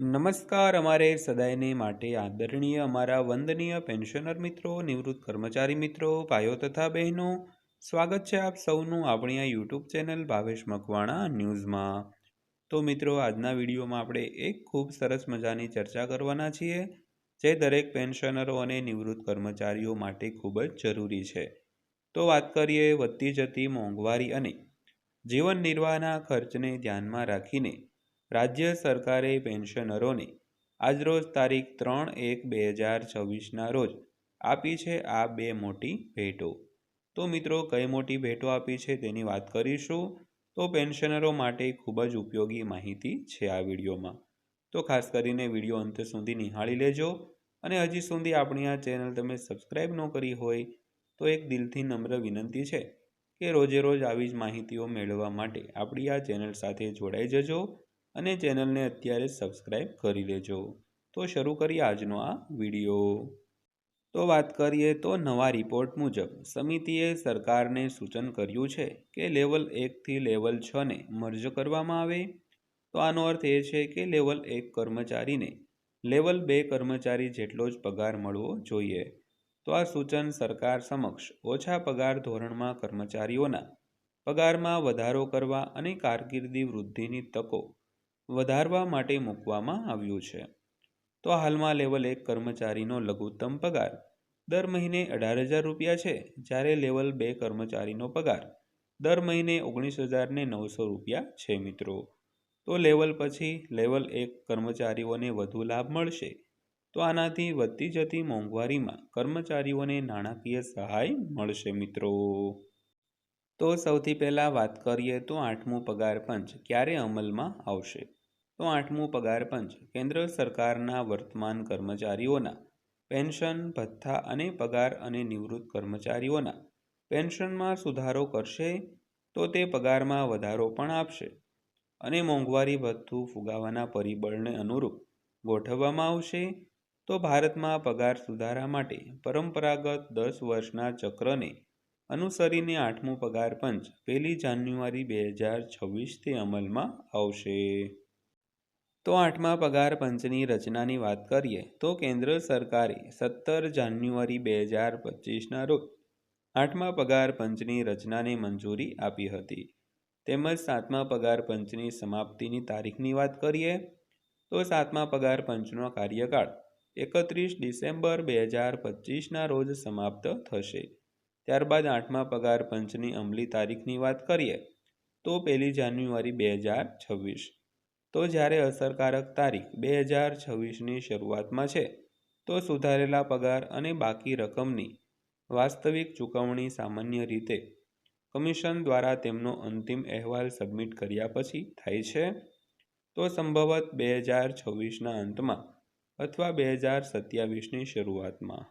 નમસ્કાર, અમારે સદાયને માટે આદરણીય અમારા વંદનીય પેન્શનર મિત્રો, નિવૃત્ત કર્મચારી મિત્રો, ભાઈઓ તથા બહેનો, સ્વાગત છે આપ સૌનું આપણી આ યુટ્યુબ ચેનલ ભાવેશ મકવાણા ન્યૂઝમાં. તો મિત્રો, આજના વિડીયોમાં આપણે એક ખૂબ સરસ મજાની ચર્ચા કરવાના છીએ, જે દરેક પેન્શનરો અને નિવૃત્ત કર્મચારીઓ માટે ખૂબ જ જરૂરી છે. તો વાત કરીએ વધતી જતી મોંઘવારી અને જીવન નિર્વાહના ખર્ચને ધ્યાનમાં રાખીને રાજ્ય સરકારે પેન્શનરોને આજરોજ તારીખ ત્રણ એક બે હજાર છવ્વીસના રોજ આપી છે આ બે મોટી ભેટો. તો મિત્રો, કઈ મોટી ભેટો આપી છે તેની વાત કરીશું? તો પેન્શનરો માટે ખૂબ જ ઉપયોગી માહિતી છે આ વિડીયોમાં. તો ખાસ કરીને વીડિયો અંત સુધી નિહાળી લેજો અને હજી સુધી આપણી આ ચેનલ તમે સબસ્ક્રાઈબ ન કરી હોય તો એક દિલથી નમ્ર વિનંતી છે કે રોજે રોજ આવી જ માહિતીઓ મેળવવા માટે આપણી આ ચેનલ સાથે જોડાઈ જજો અને ચેનલને અત્યારે સબસ્ક્રાઈબ કરી લેજો તો શરૂ કરીએ આજનો આ વીડિયો. તો વાત કરીએ તો નવા રિપોર્ટ મુજબ, સમિતિએ સરકારને સૂચન કર્યું છે કે લેવલ એકથી લેવલ છને મર્જ કરવામાં આવે. તો આનો અર્થ એ છે કે લેવલ એક કર્મચારીને લેવલ બે કર્મચારી જેટલો જ પગાર મળવો જોઈએ. તો આ સૂચન સરકાર સમક્ષ ઓછા પગાર ધોરણમાં કર્મચારીઓના પગારમાં વધારો કરવા અને કારકિર્દી વૃદ્ધિની તકો વધારવા માટે મૂકવામાં આવ્યું છે. તો હાલમાં લેવલ એક કર્મચારીનો લઘુત્તમ પગાર દર મહિને અઢાર હજાર રૂપિયા છે, જ્યારે લેવલ બે કર્મચારીનો પગાર દર મહિને ઓગણીસ હજારને નવસો રૂપિયા છે મિત્રો. તો લેવલ પછી લેવલ એક કર્મચારીઓને વધુ લાભ મળશે. તો આનાથી વધતી જતી મોંઘવારીમાં કર્મચારીઓને નાણાકીય સહાય મળશે મિત્રો. તો સૌથી પહેલાં વાત કરીએ તો આઠમું પગાર પંચ ક્યારે અમલમાં આવશે? તો આઠમું પગાર પંચ. કેન્દ્ર સરકારના વર્તમાન કર્મચારીઓના પેન્શન, ભથ્થા અને પગાર અને નિવૃત્ત કર્મચારીઓના પેન્શનમાં સુધારો કરશે તો તે પગારમાં વધારો પણ આપશે અને મોંઘવારી ભથ્થું ફુગાવાના પરિબળને અનુરૂપ ગોઠવવામાં આવશે. તો ભારતમાં પગાર સુધારા માટે પરંપરાગત દસ વર્ષના ચક્રને અનુસરીને આઠમું પગાર પંચ પહેલી જાન્યુઆરી બે હજાર છવ્વીસથી અમલમાં આવશે. તો આઠમા પગાર પંચની રચનાની વાત કરીએ તો કેન્દ્ર સરકારે સત્તર જાન્યુઆરી બે હજાર પચીસના રોજ આઠમા પગાર પંચની રચનાને મંજૂરી આપી હતી. તેમજ સાતમા પગાર પંચની સમાપ્તિની તારીખની વાત કરીએ તો સાતમા પગાર પંચનો કાર્યકાળ એકત્રીસ ડિસેમ્બર બે હજાર પચીસના રોજ સમાપ્ત થશે. ત્યારબાદ આઠમા પગાર પંચની અમલી તારીખની વાત કરીએ તો પહેલી જાન્યુઆરી બે હજાર છવ્વીસ. તો જ્યારે અસરકારક તારીખ બે હજાર છવ્વીસની શરૂઆતમાં છે, તો સુધારેલા પગાર અને બાકી રકમની વાસ્તવિક ચૂકવણી સામાન્ય રીતે કમિશન દ્વારા તેમનો અંતિમ અહેવાલ સબમિટ કર્યા પછી થાય છે. તો સંભવત બે હજાર છવ્વીસના અંતમાં અથવા બે હજાર સત્યાવીસની શરૂઆતમાં.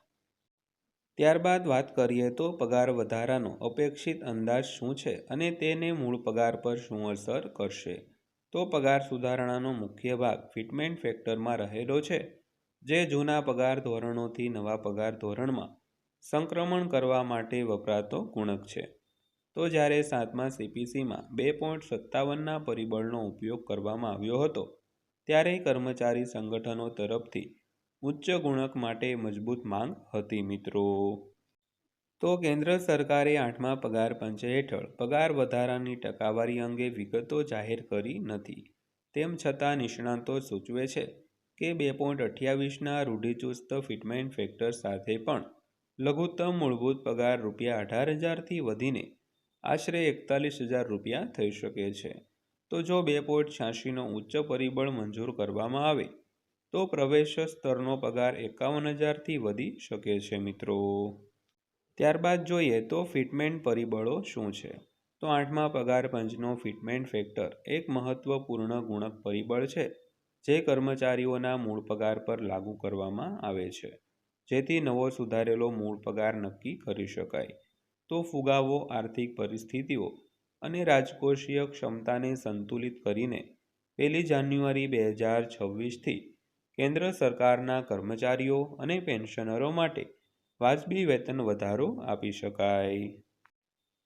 ત્યારબાદ વાત કરીએ તો પગાર વધારાનો અપેક્ષિત અંદાજ શું છે અને તેને મૂળ પગાર પર શું અસર કરશે? તો પગાર સુધારણાનો મુખ્ય ભાગ ફિટમેન્ટ ફેક્ટરમાં રહેલો છે, જે જૂના પગાર ધોરણોથી નવા પગાર ધોરણમાં સંક્રમણ કરવા માટે વપરાતો ગુણક છે. તો જ્યારે સાતમા સીપીસીમાં બે પોઈન્ટ સત્તાવનના પરિબળનો ઉપયોગ કરવામાં આવ્યો હતો, ત્યારે કર્મચારી સંગઠનો તરફથી ઉચ્ચ ગુણક માટે મજબૂત માંગ હતી મિત્રો. તો કેન્દ્ર સરકારે આઠમા પગાર પંચ હેઠળ પગાર વધારાની ટકાવારી અંગે વિગતો જાહેર કરી નથી. તેમ છતાં નિષ્ણાતો સૂચવે છે કે બે પોઈન્ટ અઠ્યાવીસના રૂઢિચુસ્ત ફિટમેન્ટ ફેક્ટર સાથે પણ લઘુત્તમ મૂળભૂત પગાર રૂપિયા અઢાર હજારથી વધીને આશરે એકતાલીસ હજાર રૂપિયા થઈ શકે છે. તો જો બે પોઈન્ટ છ્યાસીનો ઉચ્ચ પરિબળ મંજૂર કરવામાં આવે, તો પ્રવેશ સ્તરનો પગાર એકાવન હજારથી વધી શકે છે મિત્રો. ત્યારબાદ જોઈએ તો ફિટમેન્ટ પરિબળો શું છે? તો આઠમા પગાર પંચનો ફિટમેન્ટ ફેક્ટર એક મહત્વપૂર્ણ ગુણક પરિબળ છે, જે કર્મચારીઓના મૂળ પગાર પર લાગુ કરવામાં આવે છે. જેથી નવો સુધારેલો મૂળ પગાર નક્કી કરી શકાય. તો ફુગાવો, આર્થિક પરિસ્થિતિઓ અને રાજકોષીય ક્ષમતાને સંતુલિત કરીને પહેલી જાન્યુઆરી બે હજાર છવ્વીસથી કેન્દ્ર સરકારના કર્મચારીઓ અને પેન્શનરો માટે વાજબી વેતન વધારો આપી શકાય.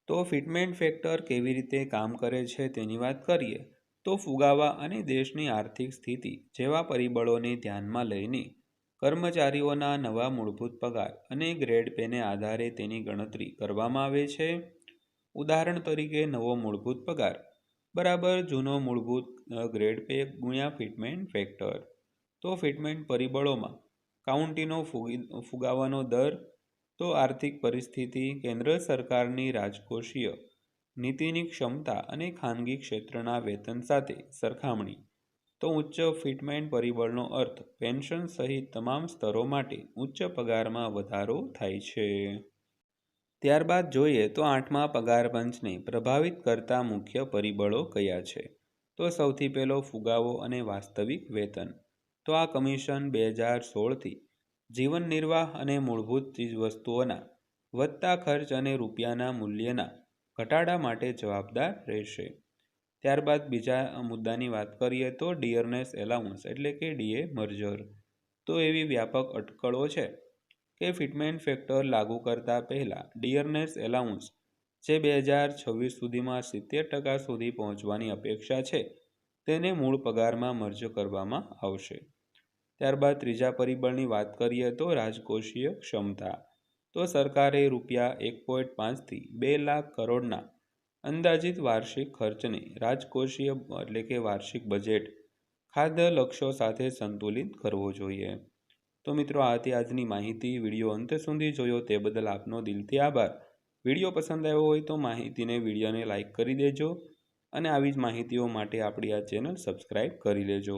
તો ફિટમેન્ટ ફેક્ટર કેવી રીતે કામ કરે છે તેની વાત કરીએ. તો ફુગાવા અને દેશની આર્થિક સ્થિતિ જેવા પરિબળોને ધ્યાનમાં લઈને કર્મચારીઓના નવા મૂળભૂત પગાર અને ગ્રેડ પેને આધારે તેની ગણતરી કરવામાં આવે છે. ઉદાહરણ તરીકે, નવો મૂળભૂત પગાર. બરાબર, જૂનો મૂળભૂત ગ્રેડ પે ગુણ્યા ફિટમેન્ટ ફેક્ટર. તો ફિટમેન્ટ પરિબળોમાં કાઉન્ટીનો ફુગી, ફુગાવાનો દર, તો આર્થિક પરિસ્થિતિ, કેન્દ્ર સરકારની રાજકોષીય નીતિની ક્ષમતા અને ખાનગી ક્ષેત્રના વેતન સાથે સરખામણી. તો ઉચ્ચ ફિટમેન્ટ પરિબળનો અર્થ, પેન્શન સહિત તમામ સ્તરો માટે ઉચ્ચ પગારમાં વધારો થાય છે. ત્યારબાદ જોઈએ તો આઠમા પગાર પંચને પ્રભાવિત કરતા મુખ્ય પરિબળો કયા છે? તો સૌથી પહેલો ફુગાવો અને વાસ્તવિક વેતન. તો આ કમિશન બે હજાર સોળથી જીવન નિર્વાહ અને મૂળભૂત ચીજવસ્તુઓના વધતા ખર્ચ અને રૂપિયાના મૂલ્યના ઘટાડા માટે જવાબદાર રહેશે. ત્યારબાદ બીજા મુદ્દાની વાત કરીએ તો ડિયરનેસ એલાઉન્સ એટલે કે ડીએ મર્જર. તો એવી વ્યાપક અટકળો છે કે ફિટમેન્ટ ફેક્ટર લાગુ કરતા પહેલાં ડિયરનેસ એલાઉન્સ જે બે હજાર છવ્વીસ સુધીમાં સિત્તેર ટકા સુધી પહોંચવાની અપેક્ષા છે તેને મૂળ પગારમાં મર્જ કરવામાં આવશે. ત્યારબાદ ત્રીજા પરિબળની વાત કરીએ તો રાજકોષીય ક્ષમતા. તો સરકારે રૂપિયા એક પોઈન્ટ પાંચથી બે લાખ કરોડના અંદાજિત વાર્ષિક ખર્ચને રાજકોષીય એટલે કે વાર્ષિક બજેટ ખાદ્ય લક્ષ્યો સાથે સંતુલિત કરવો જોઈએ. તો મિત્રો આ હતી આજની માહિતી વીડિયો અંત સુધી જોયો તે બદલ આપનો દિલથી આભાર. વીડિયો પસંદ આવ્યો હોય તો માહિતીને વિડીયોને લાઇક કરી દેજો અને આવી જ માહિતીઓ માટે આપણી આ ચેનલ સબસ્ક્રાઈબ કરી લેજો.